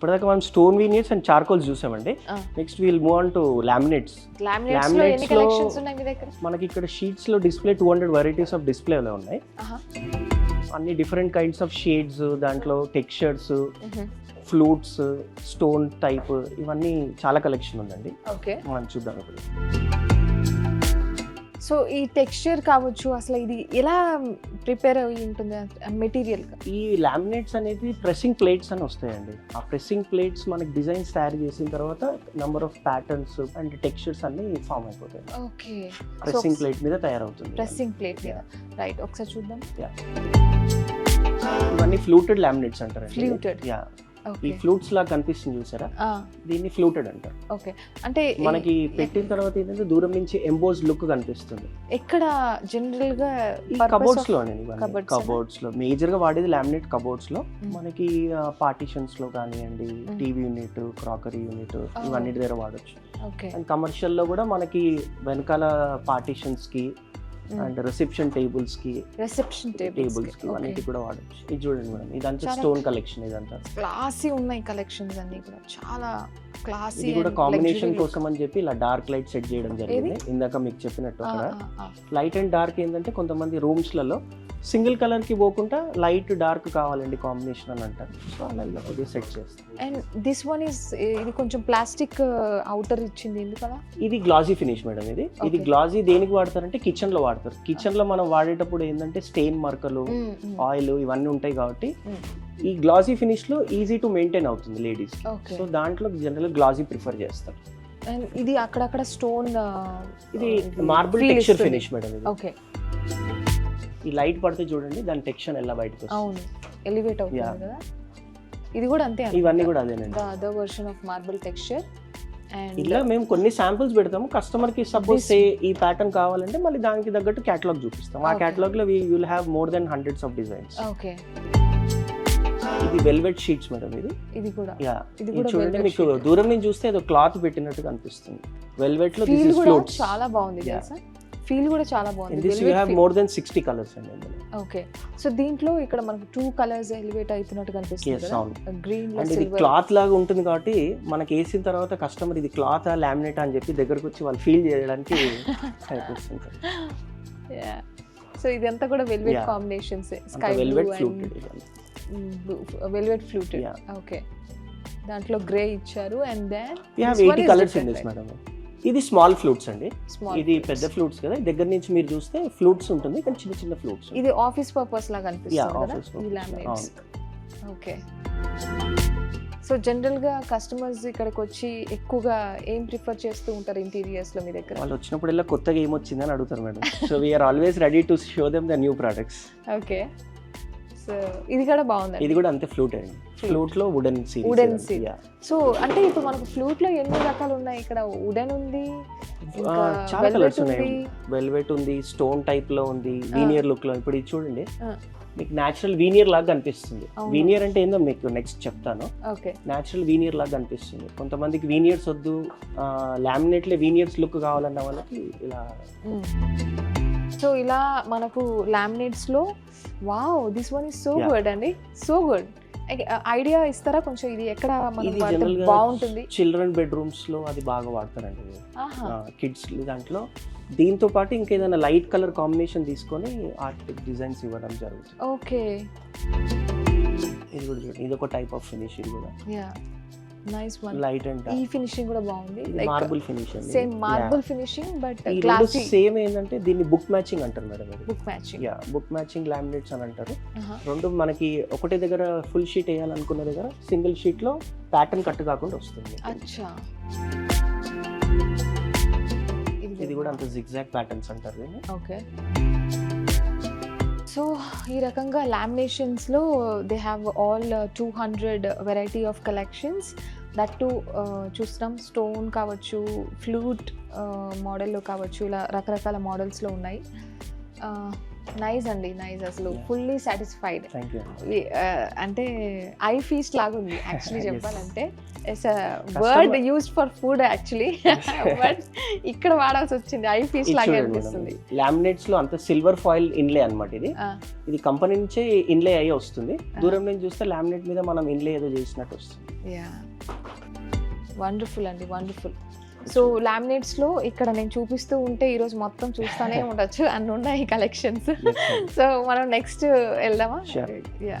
ఇప్పటిదాకా మనం stone veneers and charcoals చూసామండి. Next we'll move on to laminates. లామినేట్స్లో మనకి ఇక్కడ షీట్స్లో display two hundred varieties of డిస్ప్లేలో ఉన్నాయి. అన్ని డిఫరెంట్ కైండ్స్ ఆఫ్ షేడ్స్ దాంట్లో టెక్స్చర్స్. ఫ్లూట్స్ స్టోన్ టైప్ ఇవన్నీ చాలా కలెక్షన్ ఉందండి. ఓకే. మనం చూద్దాం ఇప్పుడు. సో ఈ టెక్స్చర్ కావచ్చు అసలు ఇది ఎలా ప్రిపేర్ అయ్యి ఉంటుంది మెటీరియల్? ఈ లామినేట్స్ అనేది ప్రెస్సింగ్ ప్లేట్స్ అని వస్తాయండి. ఆ ప్రెస్సింగ్ ప్లేట్స్ మనకి డిజైన్స్ తయారు చేసిన తర్వాత number of patterns and textures అన్ని ఫామ్ అయిపోతాయి. ఓకే. ప్రెస్సింగ్ ప్లేట్ మీద తయారవుతుంది. ప్రెస్సింగ్ ప్లేట్ మీద. రైట్ ఒకసారి చూద్దాం. ఇవన్నీ ఫ్లూటెడ్ లామినేట్స్ అంటారు Fluted. యా ఈ ఫ్లూట్స్ లా కనిపిస్తుంది చూసారా? దీన్ని ఫ్లూటెడ్ అంటారు. ఓకే. అంటే మనకి పెట్టిన తర్వాత ఏంటంటే దూరం నుంచి ఎంబోజ్ లుక్ కనిపిస్తుంది. ఎక్కడ జనరల్గా కబోర్డ్స్లో కబోర్డ్స్లో మేజర్గా వాడేది లామినేట్ కబోర్డ్స్లో. మనకి పార్టీషన్స్లో కానివ్వండి. TV unit crockery unit. ఇవన్నీ దగ్గర వాడచ్చు. ఓకే. అండ్ కమర్షియల్లో కూడా మనకి వెనకాల పార్టీషన్స్కి. అండ్ రిసెప్షన్ టేబుల్స్కి రిసెప్షన్ టేబుల్స్కి ఇవన్నిటి కూడా వాడచ్చు. ఇది చూడండి మేడం ఇదంతా స్టోన్ కలెక్షన్ ఇదంతా. క్లాసీ ఉన్నాయి కలెక్షన్స్ అన్ని కూడా. చాలా క్లాసీ ఇది కూడా కాంబినేషన్ కోసం అని చెప్పి ఇలా డార్క్ లైట్ సెట్ చేయడం జరిగింది. ఇందాక మీకు చెప్పినట్టు అక్కడ. లైట్ అండ్ డార్క్ ఏంటంటే కొంతమంది రూమ్స్లలో సింగిల్ కలర్కి పోకుండా లైట్ డార్క్ కావాలండి కాంబినేషన్ అని అంటారు. సో అలా ఇలా కొద్దిగా సెట్ చేస్తాం అండ్ దిస్ వన్ ఇస్ ఇది కొంచెం ప్లాస్టిక్ అవుటర్ ఇచ్చింది ఎందుకలా? ఇది గ్లాసీ ఫినిష్ మేడం ఇది. ఇది. గ్లాసీ దేనికి వాడతారంటే కిచెన్లో వాడతారు. కిచెన్లో మనం వాడేటప్పుడు ఏంటంటే స్టెయిన్ మరకలు ఆయిల్ ఇవన్నీ ఉంటాయి కాబట్టి. ఈ గ్లాసీ ఫినిష్లో ఈజీ టు మెయింటైన్ అవుతుంది లేడీస్. సో దాంట్లో జనరల్ గ్లాసీ ప్రిఫర్ చేస్తారు. ఇది అక్కడక్కడ స్టోన్ ఇది మార్బుల్ టెక్స్చర్ ఫినిష్ మేడం ఇది. ఓకే. ఈ లైట్ పడితే చూడండి దాని టెక్స్చర్ ఎలా బయటకు అవును. ఎలివేట్ అవుతుంది. కదా. ఇది కూడా అంతే ఇవన్నీ కూడా అదేనండి. The other version of marble texture ఇలా మేము కొన్ని శాంపిల్స్ పెడతాము. కస్టమర్కి సపోజ్ ఈ ప్యాటర్న్ కావాలంటే మళ్ళీ దానికి తగ్గట్టు కేటలాగ్ చూపిస్తాం. ఆ. కేటలాగ్లో will have more than hundreds of designs okay ఇది వెల్వెట్ షీట్స్ మేడం ఇది? ఇది కూడా. యా ఇది చూడండి మీకు. దూరం నుంచి చూస్తే ఏదో క్లాత్ పెట్టినట్టు కనిపిస్తుంది వెల్వెట్లో దిస్ ఫీల్ ఇస్ కూడా ఫ్లోట్స్ చాలా బాగుంది ఫీల్ కూడా చాలా బాగుంది. This you have more than sixty colours అండి ఓకే సో దీంట్లో ఇక్కడ మనకు టూ కలర్స్ ఎలివేట్ అవుతున్నట్టు కనిపిస్తుంది. గ్రీన్ అండ్ ఇది క్లాత్ లాగా ఉంటుంది కాబట్టి మనకి వేసిన తర్వాత కస్టమర్ ఇది క్లాత్ లామినేట్ అని చెప్పి దగ్గరకు వచ్చి వాళ్ళు ఫీల్ చేయడానికి కనిపిస్తుంది సో ఇదంతా కూడా velvet. Combinations sky velvet fluted velvet fluted. Okay దాంట్లో గ్రే ఇచ్చారు and then we have eighty colours in this madam ఇది స్మాల్ ఫ్లూట్స్ అండి. ఇది పెద్ద ఫ్లూట్స్ కదా. దగ్గర నుంచి మీరు చూస్తే ఫ్లూట్స్ ఉంటుంది కానీ చిన్న చిన్న ఫ్లూట్స్ ఇది ఆఫీస్ పర్పస్ లాగా అనిపిస్తుంది ఓకే సో జనరల్గా కస్టమర్స్ ఇక్కడికి వచ్చి ఎక్కువగా ఏం ప్రిఫర్ చేస్తూ ఉంటారు ఇంటీరియర్స్లో మీ దగ్గర? వాళ్ళు వచ్చినప్పుడల్లా కొత్తగా ఏమొచ్చిందని అడుగుతారు madam. So we are always ready to show them the new products okay ఇది కూడా బాగుంది ఇది కూడా అంతే ఫ్లూట్ అండి. ఫ్లూట్లో వుడెన్ series. సో అంటే ఇప్పుడు మనకు ఫ్లూట్లో ఎన్ని రకాలు ఉన్నాయి? ఇక్కడ వుడెన్ ఉంది చాలా కలర్స్ ఉన్నాయి. వెల్వెట్ ఉంది స్టోన్ టైప్లో ఉంది వీనియర్ లుక్లో. ఇప్పుడు ఇది చూడండి. మీకు న్యాచురల్ వీనియర్ లాగా కనిపిస్తుంది. అవును. వీనియర్ అంటే ఏందో మీకు నెక్స్ట్ చెప్తాను. ఓకే. న్యాచురల్ వీనియర్ లాగా కనిపిస్తుంది. కొంతమందికి వీనియర్స్ వద్దు లామినేట్లే వీనియర్స్ లుక్ కావాలన్న వాళ్ళకి ఇలా సో ఇలా మనకు లామినేట్స్లో wow this one is so. Good అండి. సో గుడ్ ఐడియా ఇస్తారా? కొంచెం ఇది ఎక్కడ మనం బాగుంటుంది. చిల్డ్రన్ బెడ్రూమ్స్లో అది బాగా వాడతారండి ఆహా. కిడ్స్ దాంట్లో. దీంతో పాటు ఇంకేదైనా లైట్ కలర్ కాంబినేషన్ తీసుకొని ఆర్టిక్ డిజైన్స్ ఇవ్వడం జరుగుతుంది. ఓకే ఇది కూడా చూడండి. ఇది ఒక టైప్ ఆఫ్ ఫినిష్ ఇది కూడా. Yeah nice one light and ఈ ఫినిషింగ్ కూడా బాగుంది. మార్బుల్ ఫినిష్ అండి same marble finishing but classy same ఏంటంటే దీన్ని బుక్ మ్యాచింగ్ అంటారు madam book matching yeah book matching laminates అని అంటారు. రెండు మనకి ఒకటే దగ్గర ఫుల్ షీట్ వేయాలనుకున్న దగ్గర సింగిల్ షీట్లో ప్యాటర్న్ కట్ కాకుండా వస్తుంది. అచ్చా. ఇది కూడా అంత జిగ్జాగ్ ప్యాటర్న్స్ అంటారు ఓకే సో ఈ రకంగా లామినేషన్స్లో they have all two hundred variety of collections that to చూస్తున్నాం. స్టోన్ కావచ్చు ఫ్లూట్ మోడల్లో uh, కావచ్చు ఇలా రకరకాల మోడల్స్లో ఉన్నాయి. Uh, నైస్ అండి నైస్ అసలు. ఫుల్లీ సాటిస్ఫైడ్ అంటే ఐ ఫీస్ట్ లాగా ఉంది యాక్చువల్లీ. చెప్పాలంటే. It's word used for food actually but ఇక్కడ వాడాల్సి వచ్చింది ఐ ఫీస్ట్ లాగా అనిపిస్తుంది. లామినేట్స్లో అంత సిల్వర్ ఫాయిల్ ఇన్లే అన్నమాట ఇది. ఇది కంపెనీ నుంచే ఇన్లే అయ్యి వస్తుంది. దూరం నుంచి చూస్తే లామినేట్ మీద మనం ఇన్లే ఏదో చేసినట్టు వస్తుంది. యా వండర్ఫుల్ అండి వండర్ఫుల్ సో లామినేట్స్లో ఇక్కడ నేను చూపిస్తూ ఉంటే ఈరోజు మొత్తం చూస్తానే ఉండొచ్చు అన్ని ఉన్నాయి కలెక్షన్స్. సో మనం నెక్స్ట్ వెళ్దామా. యా